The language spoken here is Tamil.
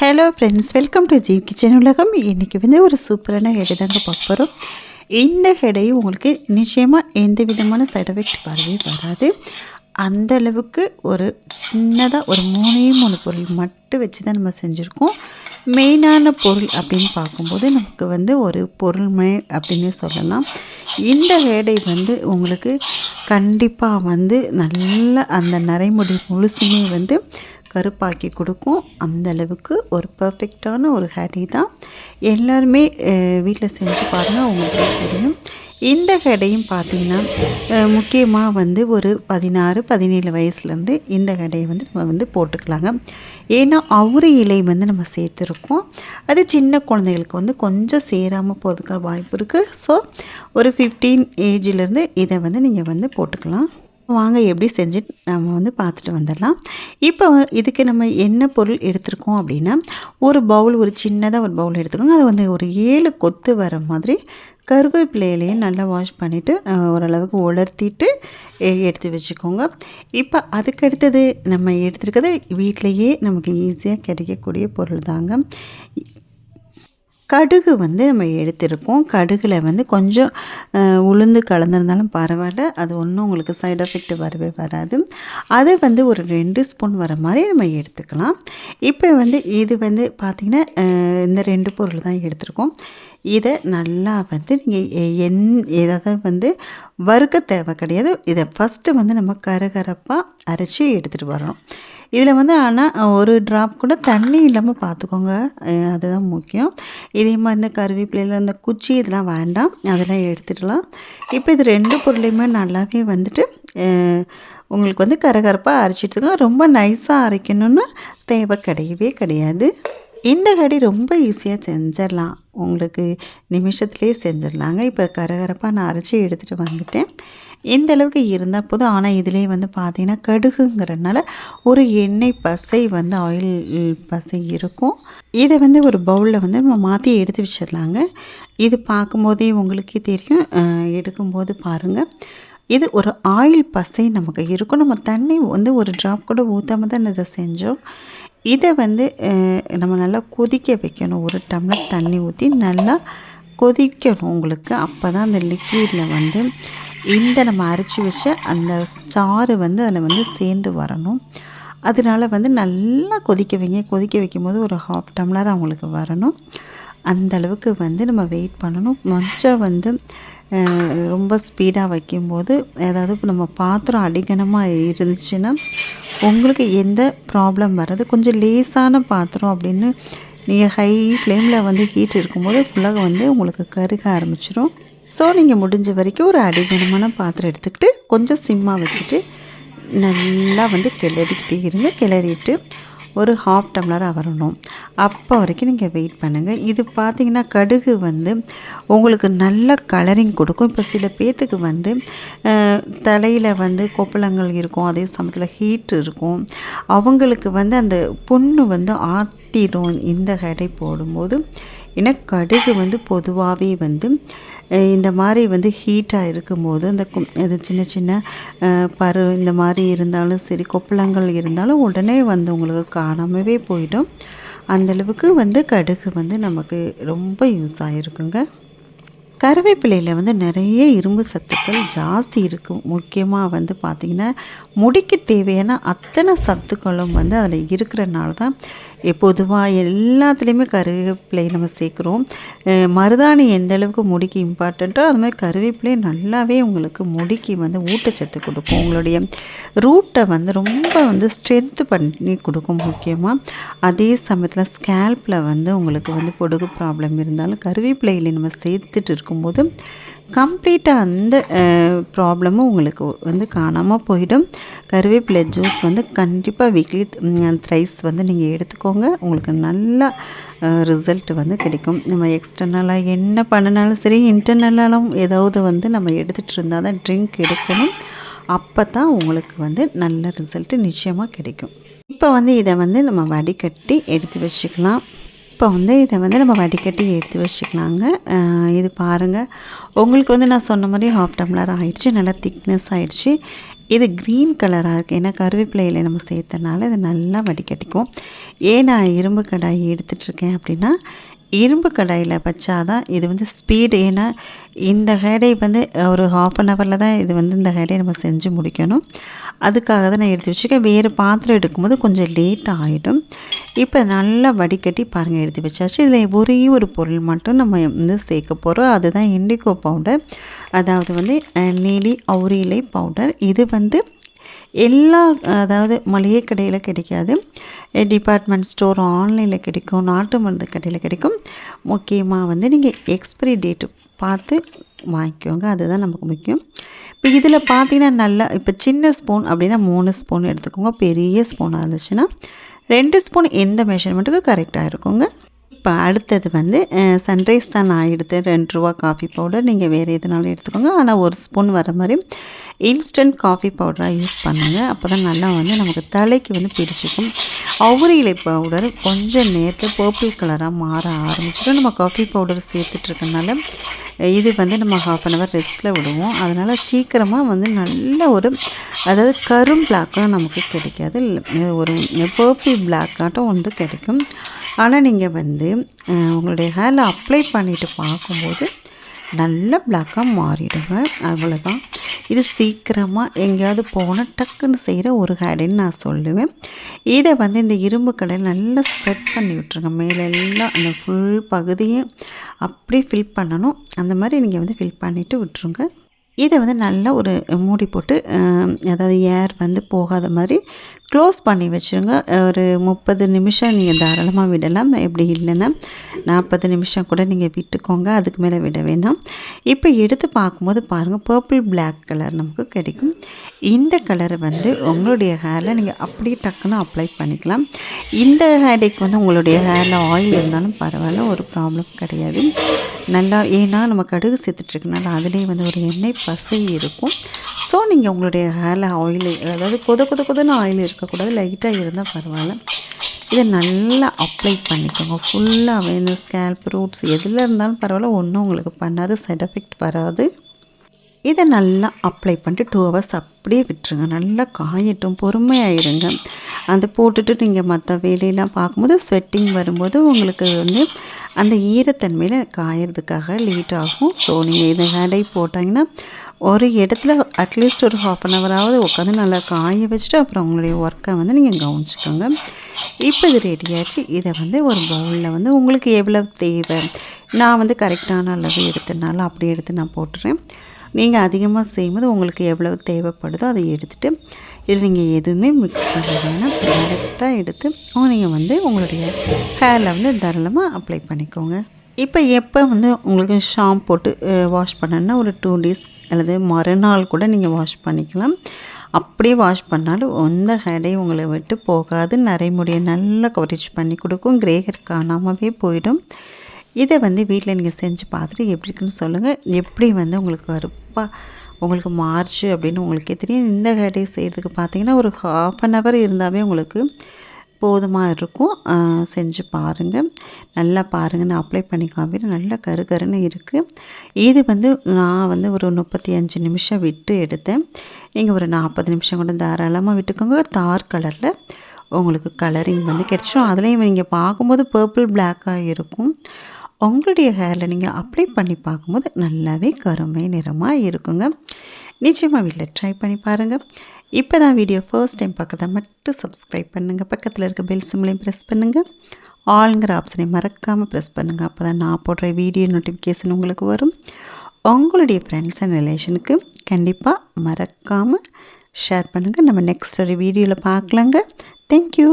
Hello friends welcome to Jeev kitchen உலகம் இன்றைக்கி வந்து ஒரு சூப்பரான ஹெடை தாங்க பார்க்குறோம் இந்த ஹெடையும் உங்களுக்கு நிச்சயமாக எந்த விதமான சைட் எஃபெக்ட் வரவே வராது. அந்த அளவுக்கு ஒரு சின்னதாக ஒரு மூணே மூணு பொருள் மட்டும் வச்சு தான் நம்ம செஞ்சுருக்கோம். மெயினான பொருள் அப்படின்னு பார்க்கும்போது நமக்கு வந்து ஒரு பொருள்மை அப்படின்னு சொல்லலாம். இந்த வேடை வந்து உங்களுக்கு கண்டிப்பாக வந்து நல்ல அந்த நரைமுடி முழுசுமே வந்து கருப்பாக்கி கொடுக்கும். அந்த அளவுக்கு ஒரு பர்ஃபெக்டான ஒரு ஹேடி தான். எல்லாருமே வீட்டில் செஞ்சு பாருங்கள் உங்களுக்கு தெரியும். இந்த கடையும் பார்த்திங்கன்னா முக்கியமாக வந்து ஒரு பதினாறு பதினேழு வயசுலேருந்து இந்த கடையை வந்து நம்ம வந்து போட்டுக்கலாங்க. ஏன்னா அவுரி இலை வந்து நம்ம சேர்த்துருக்கோம். அது சின்ன குழந்தைகளுக்கு வந்து கொஞ்சம் சேராமல் போகிறதுக்கு வாய்ப்பு இருக்குது ஸோ ஒரு ஃபிஃப்டீன் ஏஜிலேருந்து இதை வந்து நீங்கள் வந்து போட்டுக்கலாம். வாங்க எப்படி செஞ்சு நம்ம வந்து பார்த்துட்டு வந்துடலாம். இப்போ இதுக்கு நம்ம என்ன பொருள் எடுத்திருக்கோம் அப்படின்னா ஒரு பவுல் ஒரு சின்னதாக ஒரு பவுல் எடுத்துக்கோங்க அதை வந்து ஒரு ஏழு கொத்து வர மாதிரி கருவேப்பிலையிலையும் நல்லா வாஷ் பண்ணிவிட்டு ஓரளவுக்கு உலர்த்திட்டு எடுத்து வச்சுக்கோங்க. இப்போ அதுக்கடுத்தது நம்ம எடுத்துருக்கிறது வீட்டிலையே நமக்கு ஈஸியாக கிடைக்கக்கூடிய பொருள் தாங்க கடுகு வந்து நம்ம எடுத்திருக்கோம். கடுகில் வந்து கொஞ்சம் உளுந்து கலந்துருந்தாலும் பரவாயில்ல. அது ஒன்றும் உங்களுக்கு சைட் எஃபெக்ட் வரவே வராது. அதை வந்து ஒரு ரெண்டு ஸ்பூன் வர மாதிரி நம்ம எடுத்துக்கலாம். இப்போ வந்து இது வந்து பார்த்திங்கன்னா இந்த ரெண்டு பொருள் தான் எடுத்திருக்கோம். இதை நல்லா வந்து நீங்கள் எந் எதாவது வந்து வறுக்க தேவை கிடையாது. இதை ஃபஸ்ட்டு வந்து நம்ம கரகரப்பாக அரைச்சி எடுத்துகிட்டு வரணும். இதில் வந்து ஆனால் ஒரு ட்ராப் கூட தண்ணி இல்லாமல் பார்த்துக்கோங்க. அதுதான் முக்கியம். இதே மாதிரி இந்த கருவேப்பிலையில் இந்த குச்சி இதெல்லாம் வேண்டாம். அதெல்லாம் எடுத்துடலாம். இப்போ இது ரெண்டு பொருளையுமே நல்லாவே வந்துட்டு உங்களுக்கு வந்து கரகரப்பாக அரைச்சிட்டு ரொம்ப நைஸாக அரைக்கணும்னு தேவை கிடையவே கிடையாது. இந்த கடி ரொம்ப ஈஸியாக செஞ்சிடலாம். உங்களுக்கு நிமிஷத்துலேயே செஞ்சிடலாங்க. இப்போ கரகரப்பாக நான் அரைச்சி எடுத்துகிட்டு வந்துட்டேன். இந்த அளவுக்கு இருந்தால் போதும். ஆனால் இதிலே வந்து பார்த்திங்கன்னா கடுகுங்கிறதுனால ஒரு எண்ணெய் பசை வந்து ஆயில் பசை இருக்கும். இதை வந்து ஒரு பவுலில் வந்து நம்ம மாற்றி எடுத்து வச்சிடலாங்க. இது பார்க்கும்போதே உங்களுக்கே தெரியும். எடுக்கும்போது பாருங்கள் இது ஒரு ஆயில் பசை நமக்கு இருக்கும். நம்ம தண்ணி வந்து ஒரு ட்ராப் கூட ஊற்றாம தான் இதை செஞ்சோம். இதை வந்து நம்ம நல்லா கொதிக்க வைக்கணும். ஒரு டம்ளர் தண்ணி ஊற்றி நல்லா கொதிக்கணும் உங்களுக்கு. அப்போ தான் அந்த லிக்விடில் வந்து இந்த நம்ம அரைச்சி வச்ச அந்த சாறு வந்து அதில் வந்து சேர்ந்து வரணும். அதனால வந்து நல்லா கொதிக்க வைங்க. கொதிக்க வைக்கும்போது ஒரு ஹாஃப் டம்ளர் அவங்களுக்கு வரணும். அந்த அளவுக்கு வந்து நம்ம வெயிட் பண்ணணும். கொஞ்சம் வந்து ரொம்ப ஸ்பீடாக வைக்கும்போது ஏதாவது நம்ம பாத்திரம் அடிக்கணமாக இருந்துச்சுன்னா உங்களுக்கு எந்த ப்ராப்ளம் வராது. கொஞ்சம் லேசான பாத்திரம் அப்படின்னு நீங்கள் ஹை ஃப்ளேமில் வந்து ஹீட் இருக்கும்போது ஃபுல்லாக வந்து உங்களுக்கு கருக ஆரம்பிச்சிடும் ஸோ நீங்கள் முடிஞ்ச வரைக்கும் ஒரு அடிகனமான பாத்திரம் எடுத்துக்கிட்டு கொஞ்சம் சிம்மாக வச்சுட்டு நல்லா வந்து கிளறிக்கிட்டே இருங்க. கிளறிட்டு ஒரு ஹாஃப் டம்ளராக வரணும். அப்போ வரைக்கும் நீங்கள் வெயிட் பண்ணுங்கள் இது பார்த்திங்கன்னா கடுகு வந்து உங்களுக்கு நல்ல கலரிங் கொடுக்கும். இப்போ சில பேர்த்துக்கு வந்து தலையில் வந்து கொப்பளங்கள் இருக்கும். அதே சமயத்தில் ஹீட் இருக்கும். அவங்களுக்கு வந்து அந்த புண்ணு வந்து ஆட்டிடும் இந்த கடை போடும்போது ஏன்னா கடுகு வந்து பொதுவாகவே வந்து இந்த மாதிரி வந்து ஹீட்டாக இருக்கும்போது அந்த அது சின்ன சின்ன பரு இந்த மாதிரி இருந்தாலும் சரி கொப்பளங்கள் இருந்தாலும் உடனே வந்து உங்களுக்கு காணாமவே போயிடும். அந்தளவுக்கு வந்து கடுகு வந்து நமக்கு ரொம்ப யூஸ் ஆகிருக்குங்க கருவேப்பிலையில் வந்து நிறைய இரும்பு சத்துக்கள் ஜாஸ்தி இருக்கும் முக்கியமாக வந்து பார்த்திங்கன்னா முடிக்கு தேவையான அத்தனை சத்துக்களும் வந்து அதில் இருக்கிறனால தான் பொதுவாக எல்லாத்துலேயுமே கருவேப்பிலை நம்ம சேர்க்குறோம். மருதாணி எந்த அளவுக்கு முடிக்கு இம்பார்ட்டண்ட்டோ அது மாதிரி கருவேப்பிலை நல்லாவே உங்களுக்கு முடிக்கு வந்து ஊட்டச்சத்து கொடுக்கும். உங்களுடைய ரூட்டை வந்து ரொம்ப வந்து ஸ்ட்ரென்த்து பண்ணி கொடுக்கும் முக்கியமாக அதே சமயத்தில் ஸ்கேல்பில் வந்து உங்களுக்கு வந்து பொடுகு ப்ராப்ளம் இருந்தாலும் கருவேப்பிலையில் நம்ம சேர்த்துட்டு இருக்கும்போது கம்ப்ளீட்டாக அந்த ப்ராப்ளமும் உங்களுக்கு வந்து காணாமல் போயிடும். கருவேப்பிலை ஜூஸ் வந்து கண்டிப்பாக வீக்லி த்ரைஸ் வந்து நீங்கள் எடுத்துக்கோங்க. உங்களுக்கு நல்ல ரிசல்ட் வந்து கிடைக்கும். நம்ம எக்ஸ்டர்னலாக என்ன பண்ணினாலும் சரி இன்டர்னலாலும் ஏதாவது வந்து நம்ம எடுத்துகிட்டு இருந்தால் தான் ட்ரிங்க் எடுக்கணும். அப்போ தான் உங்களுக்கு வந்து நல்ல ரிசல்ட்டு நிச்சயமாக கிடைக்கும். இப்போ வந்து இதை வந்து நம்ம வடிகட்டி எடுத்து வச்சுக்கலாம். இப்போ வந்து இதை வந்து நம்ம வடிகட்டி எடுத்து வச்சுக்கலாங்க. இது பாருங்கள் உங்களுக்கு வந்து நான் சொன்ன மாதிரி ஹாஃப் டம்ளர் ஆகிடுச்சு நல்லா திக்னஸ் ஆகிடுச்சு இது க்ரீன் கலராக இருக்குது ஏன்னா கருவேப்பிலையில் நம்ம சேர்த்தனால இது நல்லா வடிகட்டிக்கும் ஏன் நான் இரும்பு கடாய் எடுத்துகிட்ருக்கேன் அப்படின்னா இரும்பு கடாயில் வச்சாதான் இது வந்து ஸ்பீடு ஏன்னா இந்த ஹேடை வந்து ஒரு ஹாஃப் அன் ஹவரில் தான் இது வந்து இந்த ஹேடையை நம்ம செஞ்சு முடிக்கணும். அதுக்காக தான் நான் எடுத்து வச்சுருக்கேன். வேறு பாத்திரம் எடுக்கும்போது கொஞ்சம் லேட் ஆகிடும் இப்போ நல்லா வடிகட்டி பாருங்கள் எடுத்து வச்சாச்சு. இதில் ஒரே ஒரு பொருள் மட்டும் நம்ம வந்து சேர்க்க போகிறோம் அதுதான் இண்டிகோ பவுடர் அதாவது வந்து நெலி அவுரிலை பவுடர் இது வந்து எல்லா அதாவது மளிகை கடையில் கிடைக்காது. டிபார்ட்மெண்ட் ஸ்டோர் ஆன்லைனில் கிடைக்கும் நாட்டு மருந்து கடையில் கிடைக்கும். முக்கியமாக வந்து நீங்கள் எக்ஸ்பிரி டேட்டு பார்த்து வாங்கிக்கோங்க. அதுதான் நமக்கு முக்கியம். இப்போ இதில் பார்த்தீங்கன்னா நல்லா இப்போ சின்ன ஸ்பூன் அப்படின்னா மூணு ஸ்பூன் எடுத்துக்கோங்க. பெரிய ஸ்பூனாக இருந்துச்சுன்னா ரெண்டு ஸ்பூன் எந்த மெஷர்மெண்ட்டுக்கு கரெக்டாக இருக்குங்க. இப்போ அடுத்தது வந்து சன்ரைஸ் தான் நான் எடுத்தேன். ரெண்டு ரூபா காஃபி பவுடர் நீங்கள் வேறு எதுனாலும் எடுத்துக்கோங்க. ஆனால் ஒரு ஸ்பூன் வர மாதிரி இன்ஸ்டன்ட் காஃபி பவுடராக யூஸ் பண்ணுங்கள் அப்போ தான் நல்லா வந்து நமக்கு தலைக்கு வந்து பிடிச்சிக்கும் அவுரி இலை பவுடர் கொஞ்சம் நேரத்தில் பர்பிள் கலராக மாற ஆரம்பிச்சிடும். நம்ம காஃபி பவுடர் சேர்த்துட்ருக்கனால இது வந்து நம்ம ஹாஃப் அன் ஹவர் ரெஸ்ட்டில் விடுவோம். அதனால் சீக்கிரமாக வந்து நல்ல ஒரு அதாவது கரும் பிளாக்கும் நமக்கு கிடைக்காது. ஒரு பர்பிள் பிளாக்காட்டும் வந்து கிடைக்கும். ஆனால் நீங்கள் வந்து உங்களுடைய ஹேரில் அப்ளை பண்ணிவிட்டு பார்க்கும்போது நல்ல பிளாக்காக மாறிடுங்க. அவ்வளோதான் இது சீக்கிரமாக எங்கேயாவது போனால் டக்குன்னு செய்கிற ஒரு ஹேடின்னு நான் சொல்லுவேன். இதை வந்து இந்த இரும்பு கடையில் நல்லா ஸ்ப்ரெட் பண்ணி விட்ருங்க மேலெல்லாம் அந்த ஃபுல் பகுதியும் அப்படியே ஃபில் பண்ணணும். அந்த மாதிரி நீங்கள் வந்து ஃபில் பண்ணிவிட்டு விட்டுருங்க. இதை வந்து நல்லா ஒரு மூடி போட்டு அதாவது ஏர் வந்து போகாத மாதிரி க்ளோஸ் பண்ணி வச்சுருங்க. ஒரு முப்பது நிமிஷம் நீங்கள் தாராளமாக விடலாம். எப்படி இல்லைன்னா நாற்பது நிமிஷம் கூட நீங்கள் விட்டுக்கோங்க. அதுக்கு மேலே விட வேணாம். இப்போ எடுத்து பார்க்கும்போது பாருங்கள் பர்பிள் பிளாக் கலர் நமக்கு கிடைக்கும். இந்த கலரை வந்து உங்களுடைய ஹேரில் நீங்கள் அப்படியே டக்குன்னு அப்ளை பண்ணிக்கலாம். இந்த ஹேடேக் வந்து உங்களுடைய ஹேரில் ஆயில் இருந்தாலும் பரவாயில்ல ஒரு ப்ராப்ளம் கிடையாது. நல்லா ஏன்னா நம்ம கடுகு சேர்த்துட்ருக்கனால அதுலேயே வந்து ஒரு எண்ணெய் பசை இருக்கும். ஸோ நீங்கள் உங்களுடைய ஹேரில் ஆயில் அதாவது கொத கொத கொதன்னு ஆயில் இருக்கக்கூடாது. லைட்டாக இருந்தால் பரவாயில்ல. இதை நல்லா அப்ளை பண்ணிக்கோங்க. ஃபுல்லாகவே இந்த ஸ்கேல்ப் ரூட்ஸ் எதில் இருந்தாலும் பரவாயில்ல. ஒன்றும் உங்களுக்கு பண்ணாது. சைட் எஃபெக்ட் வராது. இதை நல்லா அப்ளை பண்ணிட்டு டூ ஹவர்ஸ் அப்படியே விட்டுருங்க. நல்லா காயட்டும். பொறுமையாயிருங்க. அந்த போட்டுட்டு நீங்கள் மற்ற வேலையெல்லாம் பார்க்கும்போது ஸ்வெட்டிங் வரும்போது உங்களுக்கு வந்து அந்த ஈரத்தன்மையில் காயறதுக்காக லேட் ஆகும். ஸோ நீங்கள் இந்த ஹேண்டை போட்டாங்கன்னா ஒரு இடத்துல அட்லீஸ்ட் ஒரு ஹாஃப் அன் ஹவராவது உட்காந்து நல்லா காய வச்சுட்டு அப்புறம் உங்களுடைய ஒர்க்கை வந்து நீங்கள் கவனிச்சுக்கோங்க. இப்போ இது ரெடியாச்சு இதை வந்து ஒரு பவுலில் வந்து உங்களுக்கு எவ்வளோ தேவை? நான் வந்து கரெக்டான அளவு எடுத்தனால அப்படி எடுத்து நான் போட்டுறேன். நீங்கள் அதிகமாக செய்யும்போது உங்களுக்கு எவ்வளவு தேவைப்படுதோ அதை எடுத்துகிட்டு இதில் நீங்கள் எதுவுமே மிக்ஸ் பண்ண வேணாம். டேரெக்டாக எடுத்து நீங்கள் வந்து உங்களுடைய ஹேரில் வந்து தாராளமாக அப்ளை பண்ணிக்கோங்க. இப்போ எப்போ வந்து உங்களுக்கு ஷாம்பு போட்டு வாஷ் பண்ணணுன்னா ஒரு டூ டேஸ் அல்லது மறுநாள் கூட நீங்கள் வாஷ் பண்ணிக்கலாம். அப்படியே வாஷ் பண்ணாலும் எந்த ஹேடையும் உங்களை விட்டு போகாது. நரைமுடியை நல்லா கவரேஜ் பண்ணி கொடுக்கும். கிரே ஹேர் காணாமவே போயிடும். இதை வந்து வீட்டில் நீங்கள் செஞ்சு பார்த்துட்டு எப்படி இருக்குன்னு சொல்லுங்கள் எப்படி வந்து உங்களுக்கு கருப்பாக உங்களுக்கு மார்ச் அப்படின்னு உங்களுக்கே தெரியும். இந்த ஹேடை செய்கிறதுக்கு பார்த்தீங்கன்னா ஒரு ஹாஃப் அன் ஹவர் இருந்தாவே உங்களுக்கு போதுமாக இருக்கும். செஞ்சு பாருங்கள் நல்லா பாருங்கள் நான் அப்ளை பண்ணி காமிக்கிறேன். நல்லா கரு கருன்னு இருக்குது இது வந்து நான் வந்து ஒரு முப்பத்தி அஞ்சு நிமிஷம் விட்டு எடுத்தேன். நீங்கள் ஒரு நாற்பது நிமிஷம் கூட தாராளமாக விட்டுக்கோங்க. தார் கலரில் உங்களுக்கு கலரிங் வந்து கிடச்சிடும் அதுலேயும் நீங்கள் பார்க்கும்போது பர்பிள் பிளாக்காக இருக்கும். உங்களுடைய ஹேரில் நீங்கள் அப்ளை பண்ணி பார்க்கும்போது நல்லாவே கருமை நிறமாக இருக்குங்க. நிச்சயமாக வீட்டில் ட்ரை பண்ணி பாருங்கள் இப்போ தான் வீடியோ ஃபர்ஸ்ட் டைம் பார்க்கறத மட்டும் சப்ஸ்கிரைப் பண்ணுங்கள் பக்கத்தில் இருக்க பெல் சிம்லையும் ப்ரெஸ் பண்ணுங்கள் ஆளுங்கிற ஆப்ஷனை மறக்காமல் ப்ரெஸ் பண்ணுங்கள் அப்போ தான் நான் போடுற வீடியோ நோட்டிஃபிகேஷன் உங்களுக்கு வரும். உங்களுடைய ஃப்ரெண்ட்ஸ் அண்ட் ரிலேஷனுக்கு கண்டிப்பாக மறக்காமல் ஷேர் பண்ணுங்கள் நம்ம நெக்ஸ்ட் ஒரு வீடியோவில் பார்க்கலாங்க. தேங்க்யூ